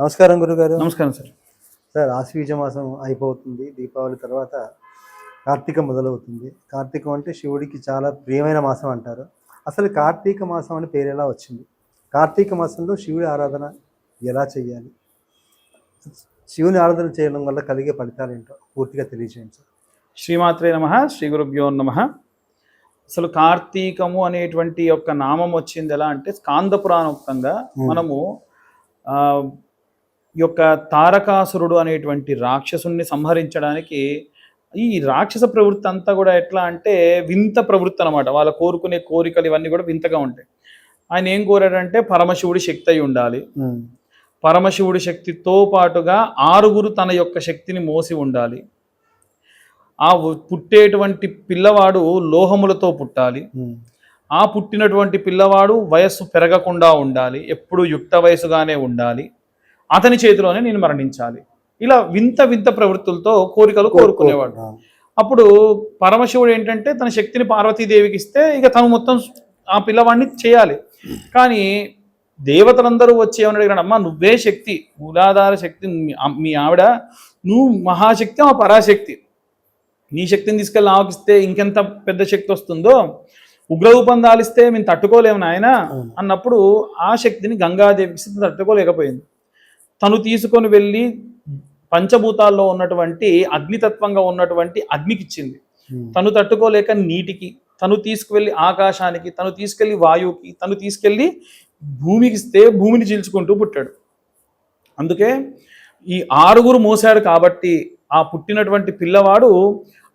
నమస్కారం గురుగారు. నమస్కారం సార్. సార్ ఆశ్వీజ మాసం అయిపోతుంది. దీపావళి తర్వాత కార్తీక మొదలవుతుంది. కార్తీకం అంటే శివుడికి చాలా ప్రియమైన మాసం అంటారు. అసలు కార్తీక మాసం అని పేరు ఎలా వచ్చింది? కార్తీక మాసంలో శివుడి ఆరాధన ఎలా చేయాలి? శివుని ఆరాధన చేయడం వల్ల కలిగే ఫలితాలు ఏంటో పూర్తిగా తెలియజేయండి సార్. శ్రీమాత్రే నమ శ్రీ గురుభ్యో నమ. అసలు కార్తీకము అనేటువంటి యొక్క నామం వచ్చింది ఎలా అంటే స్కాంద పురాణోక్తంగా మనము యొక్క తారకాసురుడు అనేటువంటి రాక్షసుని సంహరించడానికి ఈ రాక్షస ప్రవృత్తి అంతా కూడా ఎట్లా అంటే వింత ప్రవృత్తి అనమాట వాళ్ళ కోరుకునే కోరికలు ఇవన్నీ కూడా వింతగా ఉంటాయి. ఆయన ఏం కోరాడంటే పరమశివుడి శక్తి అయి ఉండాలి. పరమశివుడి శక్తితో పాటుగా ఆరుగురు తన యొక్క శక్తిని మోసి ఉండాలి. ఆ పుట్టేటువంటి పిల్లవాడు లోహములతో పుట్టాలి. ఆ పుట్టినటువంటి పిల్లవాడు వయస్సు పెరగకుండా ఉండాలి. ఎప్పుడు యుక్త వయసుగానే ఉండాలి. అతని చేతిలోనే నేను మరణించాలి. ఇలా వింత వింత ప్రవృత్తులతో కోరికలు కోరుకునేవాడు. అప్పుడు పరమశివుడు ఏంటంటే తన శక్తిని పార్వతీదేవికి ఇస్తే ఇక తను మొత్తం ఆ పిల్లవాడిని చేయాలి. కానీ దేవతలందరూ వచ్చి ఏమని అడిగాడు అమ్మా నువ్వే శక్తి మూలాధార శక్తి మీ- ఆవిడ నువ్వు మహాశక్తి ఆ పరాశక్తి. నీ శక్తిని తీసుకెళ్ళి ఆవకిస్తే ఇంకెంత పెద్ద శక్తి వస్తుందో? ఉగ్రరూపం దాలిస్తే మేము తట్టుకోలేము నాయన. అన్నప్పుడు ఆ శక్తిని గంగాదేవికి తట్టుకోలేకపోయింది. తను తీసుకొని వెళ్ళి పంచభూతాల్లో ఉన్నటువంటి అగ్నితత్వంగా ఉన్నటువంటి అగ్నికి ఇచ్చింది తను తట్టుకోలేక నీటికి తను తీసుకువెళ్ళి ఆకాశానికి తను తీసుకెళ్ళి వాయువుకి తను తీసుకెళ్ళి భూమికి ఇస్తే భూమిని చీల్చుకుంటూ పుట్టాడు. అందుకే ఈ ఆరుగురు మోసాడు కాబట్టి ఆ పుట్టినటువంటి పిల్లవాడు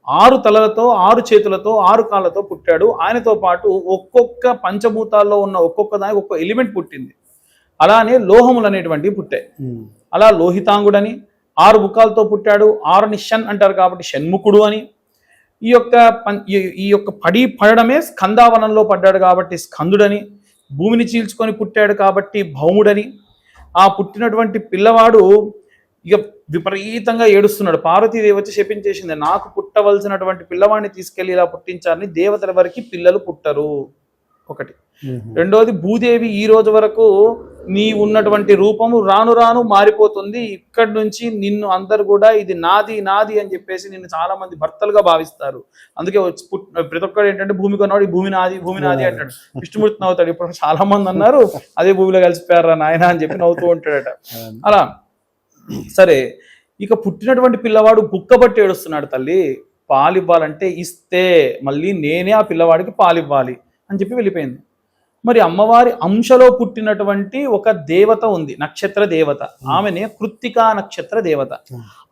ఆరు తలలతో ఆరు చేతులతో ఆరు కాళ్ళతో పుట్టాడు. ఆయనతో పాటు ఒక్కొక్క పంచభూతాల్లో ఉన్న ఒక్కొక్క దానికి ఒక్కొక్క ఎలిమెంట్ పుట్టింది. అలానే లోహములు అనేటువంటివి పుట్టాయి. అలా లోహితాంగుడని ఆరు ముఖాలతో పుట్టాడు ఆరుని షన్ అంటారు కాబట్టి షణ్ముఖుడు అని. ఈ యొక్క ఈ- యొక్క పడి పడడమే స్కందావనంలో పడ్డాడు కాబట్టి స్కందుడని భూమిని చీల్చుకొని పుట్టాడు కాబట్టి భౌముడని. ఆ పుట్టినటువంటి పిల్లవాడు ఇక విపరీతంగా ఏడుస్తున్నాడు. పార్వతీదేవి వచ్చి శపించేసింది నాకు పుట్టవలసినటువంటి పిల్లవాడిని తీసుకెళ్ళి ఇలా పుట్టించాలని దేవతల వరకు పిల్లలు పుట్టరు. ఒకటి. రెండోది భూదేవి ఈ రోజు వరకు నీ ఉన్నటువంటి రూపము రాను రాను మారిపోతుంది. ఇక్కడి నుంచి నిన్ను అందరు కూడా ఇది నాది నాది అని చెప్పేసి నిన్ను చాలా మంది భర్తలుగా భావిస్తారు. అందుకే ప్రతి ఒక్కడు ఏంటంటే భూమి కొన్నాడు ఈ భూమి నాది భూమి నాది అంటాడు. విష్ణుమూర్తి నవ్వుతాడు ఇప్పుడు చాలా మంది అన్నారు అదే భూమిలో కలిసిపోయారా నాయన అని చెప్పి నవ్వుతూ ఉంటాడట. అలా. సరే ఇక పుట్టినటువంటి పిల్లవాడు బుక్కబట్టి ఏడుస్తున్నాడు తల్లి. పాలివ్వాలంటే ఇస్తే మళ్ళీ నేనే ఆ పిల్లవాడికి పాలివ్వాలి అని చెప్పి వెళ్ళిపోయింది. మరి అమ్మవారి అంశలో పుట్టినటువంటి ఒక దేవత ఉంది నక్షత్ర దేవత. ఆమెనే కృత్తికా నక్షత్ర దేవత.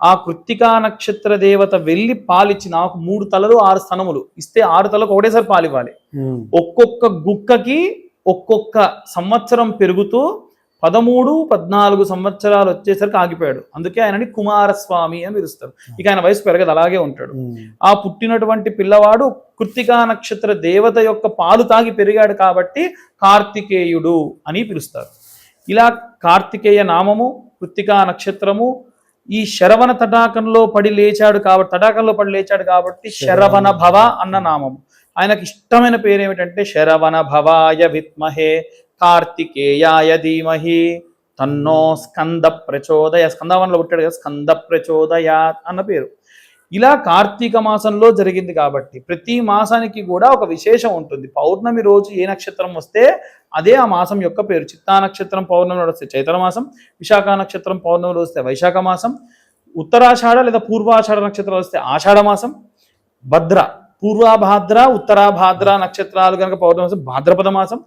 ఆ కృత్తికా నక్షత్ర దేవత వెళ్ళి పాలిచ్చి నాకు మూడు తలలు ఆరు స్తనములు ఇస్తే ఆరు తలకు ఒకటేసారి పాలివ్వాలి. ఒక్కొక్క గుక్కకి ఒక్కొక్క సంవత్సరం పెరుగుతూ పదమూడు పద్నాలుగు సంవత్సరాలు వచ్చేసరికి ఆగిపోయాడు. అందుకే ఆయనని కుమారస్వామి అని పిలుస్తారు. ఇక ఆయన వయసు పెరగదు అలాగే ఉంటాడు. ఆ పుట్టినటువంటి పిల్లవాడు కృత్తికా నక్షత్ర దేవత యొక్క పాలు తాగి పెరిగాడు కాబట్టి కార్తికేయుడు అని పిలుస్తారు. ఇలా కార్తికేయ నామము కృత్తికా నక్షత్రము ఈ శరవణ తటాకంలో పడి లేచాడు కాబట్టి తటాకంలో పడి లేచాడు కాబట్టి శరవణ భవ అన్న నామము. ఆయనకి ఇష్టమైన పేరు ఏమిటంటే శరవణ భవాయ విద్మహే కార్తికేయాయ ధీమహి. తన్నో స్కంద ప్రచోదయ స్కందవనంలో పుట్టాడు కదా స్కంద ప్రచోదయాత్ అన్న పేరు. ఇలా కార్తీక మాసంలో జరిగింది కాబట్టి ప్రతి మాసానికి కూడా ఒక విశేషం ఉంటుంది. పౌర్ణమి రోజు ఏ నక్షత్రం వస్తే అదే ఆ మాసం యొక్క పేరు. చిత్తా నక్షత్రం పౌర్ణమి వస్తే చైత్ర మాసం విశాఖ నక్షత్రం పౌర్ణమిలో వస్తే వైశాఖ మాసం ఉత్తరాషాఢ లేదా పూర్వాషాఢ నక్షత్రాలు వస్తే ఆషాఢ మాసం భద్ర పూర్వాభాద్ర ఉత్తరాభాద్ర నక్షత్రాలు కనుక పౌర్ణమి వస్తే భాద్రపద మాసం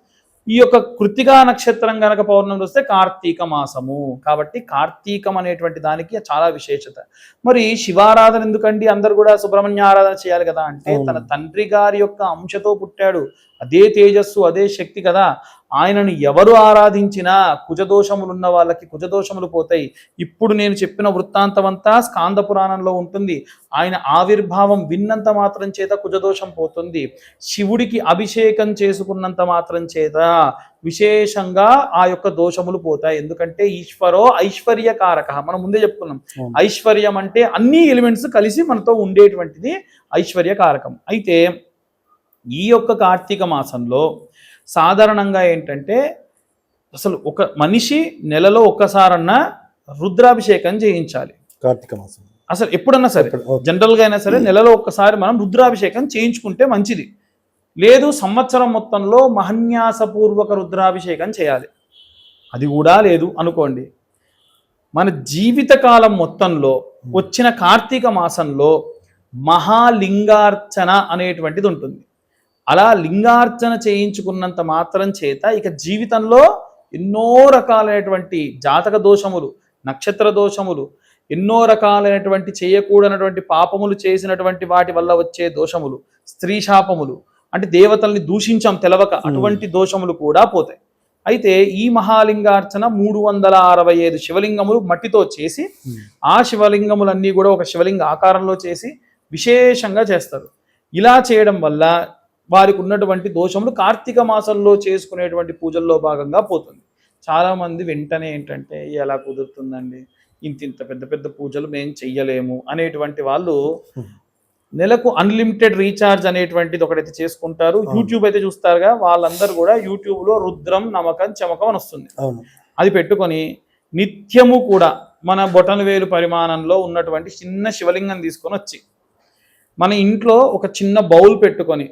ఈ యొక్క కృతికా నక్షత్రం గనక పౌర్ణమి వస్తే కార్తీక మాసము. కాబట్టి కార్తీకం అనేటువంటి దానికి చాలా విశేషత. మరి శివారాధన ఎందుకండి? అందరు కూడా సుబ్రహ్మణ్య ఆరాధన చేయాలి కదా అంటే. తన తండ్రి గారి యొక్క అంశతో పుట్టాడు. అదే తేజస్సు అదే శక్తి కదా. ఆయనను ఎవరు ఆరాధించినా కుజదోషములు ఉన్న వాళ్ళకి కుజదోషములు పోతాయి. ఇప్పుడు నేను చెప్పిన వృత్తాంతమంతా స్కాంద పురాణంలో ఉంటుంది. ఆయన ఆవిర్భావం విన్నంత మాత్రం చేత కుజదోషం పోతుంది. శివుడికి అభిషేకం చేసుకున్నంత మాత్రం చేత విశేషంగా ఆ యొక్క దోషములు పోతాయి. ఎందుకంటే ఈశ్వరో ఐశ్వర్యకారక. మనం ముందే చెప్పుకున్నాం. ఐశ్వర్యం అంటే అన్ని ఎలిమెంట్స్ కలిసి మనతో ఉండేటువంటిది ఐశ్వర్యకారకం. అయితే ఈ యొక్క కార్తీక మాసంలో సాధారణంగా ఏంటంటే అసలు ఒక మనిషి నెలలో ఒక్కసారన్నా రుద్రాభిషేకం చేయించాలి. కార్తీక మాసం. అసలు ఎప్పుడన్నా సరే ఎప్పుడు- ఓకే. జనరల్గా అయినా సరే నెలలో ఒక్కసారి మనం రుద్రాభిషేకం చేయించుకుంటే మంచిది. లేదు సంవత్సరం మొత్తంలో మహన్యాసపూర్వక రుద్రాభిషేకం చేయాలి. అది కూడా లేదు అనుకోండి. మన జీవితకాలం మొత్తంలో వచ్చిన కార్తీక మాసంలో మహాలింగార్చన అనేటువంటిది ఉంటుంది. అలా లింగార్చన చేయించుకున్నంత మాత్రం చేత ఇక జీవితంలో ఎన్నో రకాలైనటువంటి జాతక దోషములు నక్షత్ర దోషములు ఎన్నో రకాలైనటువంటి చేయకూడనటువంటి పాపములు చేసినటువంటి వాటి వల్ల వచ్చే దోషములు స్త్రీ శాపములు అంటే దేవతల్ని దూషించాం తెలవక అటువంటి దోషములు కూడా పోతాయి. అయితే ఈ మహాలింగార్చన మూడు వందల అరవై ఐదు శివలింగములు మట్టితో చేసి ఆ శివలింగములన్నీ కూడా ఒక శివలింగ ఆకారంలో చేసి విశేషంగా చేస్తారు. ఇలా చేయడం వల్ల వారికి ఉన్నటువంటి దోషములు కార్తీక మాసంలో చేసుకునేటువంటి పూజల్లో భాగంగా పోతుంది. చాలా మంది వెంటనే ఏంటంటే ఎలా కుదురుతుందండి? ఇంత ఇంత పెద్ద పెద్ద పూజలు మేము చెయ్యలేము. అనేటువంటి వాళ్ళు నెలకు అన్లిమిటెడ్ రీఛార్జ్ అనేటువంటిది ఒకటైతే చేసుకుంటారు. యూట్యూబ్ అయితే చూస్తారుగా వాళ్ళందరూ కూడా యూట్యూబ్లో రుద్రం నమకం చమకం అని వస్తుంది అది పెట్టుకొని నిత్యము కూడా మన బొటన వేలు పరిమాణంలో ఉన్నటువంటి చిన్న శివలింగం తీసుకొని వచ్చి మన ఇంట్లో ఒక చిన్న బౌల్ పెట్టుకొని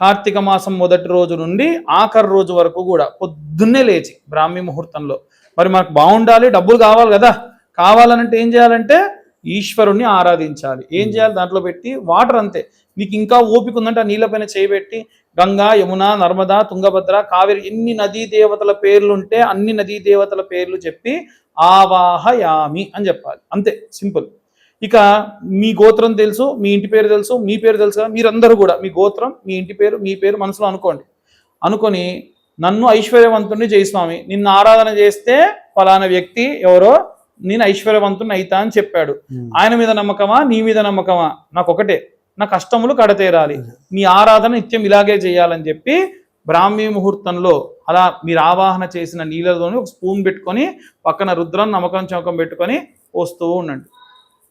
కార్తీక మాసం మొదటి రోజు నుండి ఆఖరి రోజు వరకు కూడా పొద్దున్నే లేచి బ్రాహ్మీ ముహూర్తంలో. మరి మనకు బాగుండాలి డబ్బులు కావాలి కదా. కావాలనంటే ఏం చేయాలంటే ఈశ్వరుణ్ణి ఆరాధించాలి. ఏం చేయాలి? దాంట్లో పెట్టి వాటర్ అంతే. నీకు ఇంకా ఓపిక ఉందంటే ఆ నీళ్ళపైన చేయబెట్టి గంగా యమున నర్మదా తుంగభద్ర కావేరి ఎన్ని నదీ దేవతల పేర్లు ఉంటే అన్ని నదీ దేవతల పేర్లు చెప్పి ఆవాహయామి అని చెప్పాలి. అంతే. సింపుల్. ఇక మీ గోత్రం తెలుసు మీ ఇంటి పేరు తెలుసు మీ పేరు తెలుసు కదా మీరందరూ కూడా మీ గోత్రం మీ ఇంటి పేరు మీ పేరు మనసులో అనుకోండి. అనుకొని నన్ను ఐశ్వర్యవంతుణ్ణి జై స్వామి నిన్ను ఆరాధన చేస్తే ఫలానా వ్యక్తి ఎవరో నేను ఐశ్వర్యవంతుని అయితా అని చెప్పాడు. ఆయన మీద నమ్మకమా నీ మీద నమ్మకమా? నాకు ఒకటే నా కష్టములు కడతేరాలి. నీ ఆరాధన నిత్యం ఇలాగే చేయాలని చెప్పి బ్రాహ్మీ ముహూర్తంలో అలా మీరు ఆవాహన చేసిన నీళ్ళతోని ఒక స్పూన్ పెట్టుకొని పక్కన రుద్రం నమ్మకం చమకం పెట్టుకొని పోస్తూ ఉండండి.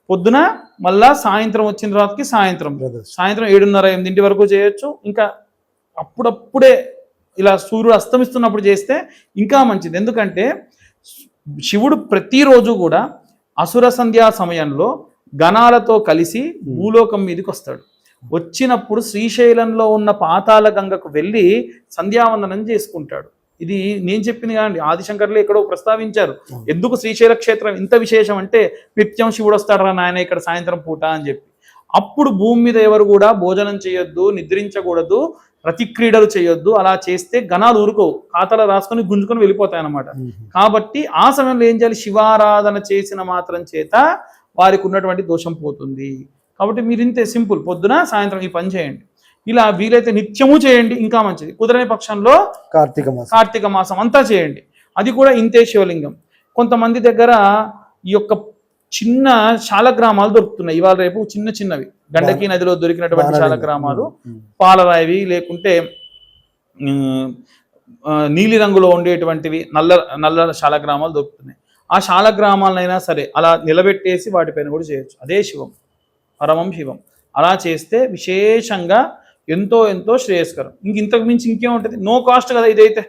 పొద్దున మళ్ళా సాయంత్రం వచ్చిన తర్వాతకి సాయంత్రం. సాయంత్రం ఏడున్నర ఎనిమిదింటి వరకు చేయొచ్చు. ఇంకా అప్పుడప్పుడే ఇలా సూర్యుడు అస్తమిస్తున్నప్పుడు చేస్తే ఇంకా మంచిది. ఎందుకంటే శివుడు ప్రతిరోజు కూడా అసుర సంధ్యా సమయంలో గణాలతో కలిసి భూలోకం మీదకి వస్తాడు. వచ్చినప్పుడు శ్రీశైలంలో ఉన్న పాతాల గంగకు వెళ్ళి సంధ్యావందనం చేసుకుంటాడు. ఇది నేను చెప్పింది కాదండి. ఆదిశంకర్లు ఎక్కడో ప్రస్తావించారు. ఎందుకు శ్రీశైల క్షేత్రం ఇంత విశేషం అంటే నిత్యం శివుడు వస్తాడరా నాయన ఇక్కడ సాయంత్రం పూట అని చెప్పి. అప్పుడు భూమి మీద ఎవరు కూడా భోజనం చేయొద్దు నిద్రించకూడదు ప్రతి క్రీడలు చేయొద్దు అలా చేస్తే గణాలు ఊరుకోవు. ఖాతాలో రాసుకొని గుంజుకొని వెళ్ళిపోతాయి అన్నమాట కాబట్టి ఆ సమయంలో ఏం చేయాలి? శివారాధన చేసిన మాత్రం చేత వారికి ఉన్నటువంటి దోషం పోతుంది. కాబట్టి మీరు ఇంతే సింపుల్. పొద్దున సాయంత్రం ఈ పని చేయండి. ఇలా వీలైతే నిత్యము చేయండి ఇంకా మంచిది. కుదరని పక్షంలో కార్తీక మాసం. కార్తీక మాసం అంతా చేయండి. అది కూడా ఇంతే శివలింగం. కొంతమంది దగ్గర ఈ యొక్క చిన్న శాలగ్రామాలు దొరుకుతున్నాయి. ఇవాళ రేపు చిన్న చిన్నవి. గండకి నదిలో దొరికినటువంటి శాలగ్రామాలు. పాలరాయివి లేకుంటే నీలి రంగులో ఉండేటువంటివి నల్ల నల్ల శాలగ్రామాలు దొరుకుతున్నాయి. ఆ శాలగ్రామాలనైనా సరే అలా నిలబెట్టేసి వాటిపైన కూడా చేయొచ్చు. అదే శివం. పరమం శివం. అలా చేస్తే విశేషంగా ఎంతో ఎంతో శ్రేయస్కరం. ఇంక ఇంతకు మించి ఇంకేముంటుంది నో కాస్ట్ కదా ఇదైతే.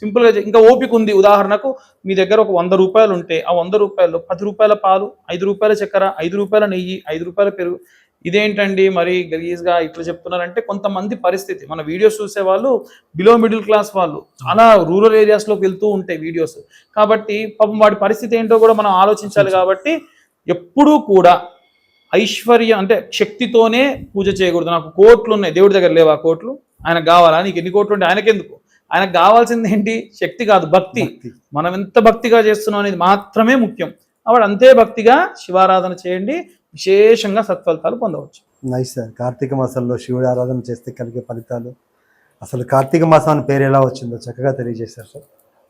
సింపుల్గా ఇంకా ఓపిక ఉంది. ఉదాహరణకు మీ దగ్గర ఒక వంద రూపాయలు ఉంటే ఆ వంద రూపాయలు పది రూపాయల పాలు ఐదు రూపాయల చక్కెర ఐదు రూపాయల నెయ్యి ఐదు రూపాయల పెరుగు. ఇదేంటండి మరి గలీజ్గా ఇట్లా చెప్తున్నారంటే కొంతమంది పరిస్థితి. మన వీడియోస్ చూసే వాళ్ళు బిలో మిడిల్ క్లాస్ వాళ్ళు చాలా రూరల్ ఏరియాస్లోకి వెళ్తూ ఉంటాయి వీడియోస్. కాబట్టి పాపం వాడి పరిస్థితి ఏంటో కూడా మనం ఆలోచించాలి కాబట్టి ఎప్పుడూ కూడా ఐశ్వర్యం అంటే శక్తితోనే పూజ చేయకూడదు. నాకు కోట్లు ఉన్నాయి దేవుడి దగ్గర లేవా కోట్లు. ఆయనకు కావాలా? నీకు ఎన్ని కోట్లు ఉంటే ఆయనకెందుకు? ఆయనకు కావాల్సింది ఏంటి? శక్తి కాదు భక్తి. మనం ఎంత భక్తిగా చేస్తున్నాం అనేది మాత్రమే ముఖ్యం. కాబట్టి అంతే భక్తిగా శివారాధన చేయండి. విశేషంగా సత్ఫలితాలు పొందవచ్చు. నైస్ సార్ కార్తీక మాసంలో శివుడి ఆరాధన చేస్తే కలిగే ఫలితాలు. అసలు కార్తీక మాసం అని పేరు ఎలా వచ్చిందో చక్కగా తెలియజేశారు సార్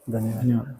ధన్యవాదాలు.